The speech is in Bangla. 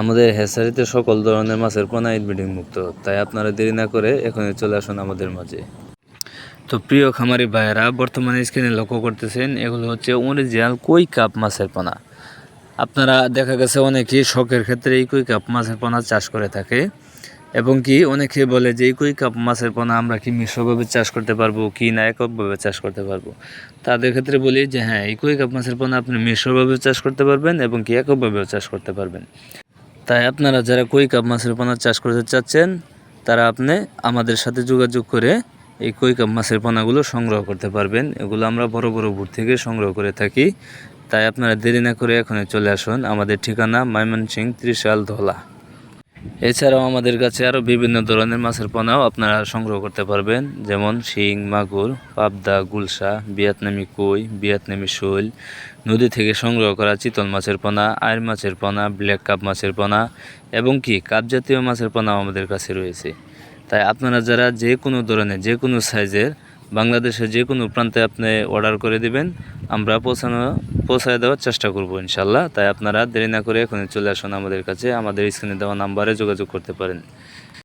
আমাদের হেসারিতে সকল ধরনের মাছের পোনা ইনব্রিডিং মুক্ত, তাই আপনারা দেরি না করে এখনই চলে আসুন আমাদের মাঝে। তো প্রিয় খামারি ভাইয়েরা, বর্তমানে স্ক্রিনে লক্ষ্য করতেছেন, এগুলো হচ্ছে অরিজিনাল কই কাপ মাছের পোনা। আপনারা দেখা গেছে অনেকেই শখের ক্ষেত্রে এই কই কাপ মাছের পোনা চাষ করে থাকে। এবং কি অনেকে বলে যে কই কাপ মাছের পোনা আমরা কি মিশ্রভাবে চাষ করতে পারব কি না এককভাবে চাষ করতে পারব? তাদের ক্ষেত্রে বলি যে হ্যাঁ এই কই কাপ মাছের পোনা আপনি মিশ্রভাবে চাষ করতে পারবেন এবং কি এককভাবেও চাষ করতে পারবেন। তাই আপনারা যারা কই কাপ মাছের পোনা চাষ করতে চাচ্ছেন, তারা আপনি আমাদের সাথে যোগাযোগ করে এই কই কাপ মাছের পোনাগুলো সংগ্রহ করতে পারবেন। এগুলো আমরা বড় বড় বুট থেকে সংগ্রহ করে থাকি। তাই আপনারা দেরি না করে এখনই চলে আসুন। আমাদের ঠিকানা ময়মনসিং ত্রিশাল ধলা। এছাড়াও আমাদের কাছে আরও বিভিন্ন ধরনের মাছের পোনাও আপনারা সংগ্রহ করতে পারবেন, যেমন শিং, মাগুর, পাবদা, গুলশা, ভিয়েতনামি কই, ভিয়েতনামি শৈল, নদী থেকে সংগ্রহ করা চিতল মাছের পোনা আয়ের মাছের পোনা, ব্ল্যাক কাপ মাছের পোনা, এবং কি কাপ জাতীয় মাছের পোনাও আমাদের কাছে রয়েছে। তাই আপনারা যারা যে কোনো ধরনের, যে কোনো সাইজের, বাংলাদেশের যে কোনো প্রান্তে আপনি অর্ডার করে দিবেন, আমরা পৌঁছানো পৌঁছায় দেওয়ার চেষ্টা করব ইনশাল্লাহ। তাই আপনারা দেরি না করে এখনই চলে আসুন আমাদের কাছে। আমাদের স্ক্রিনে দেওয়া নাম্বারে যোগাযোগ করতে পারেন।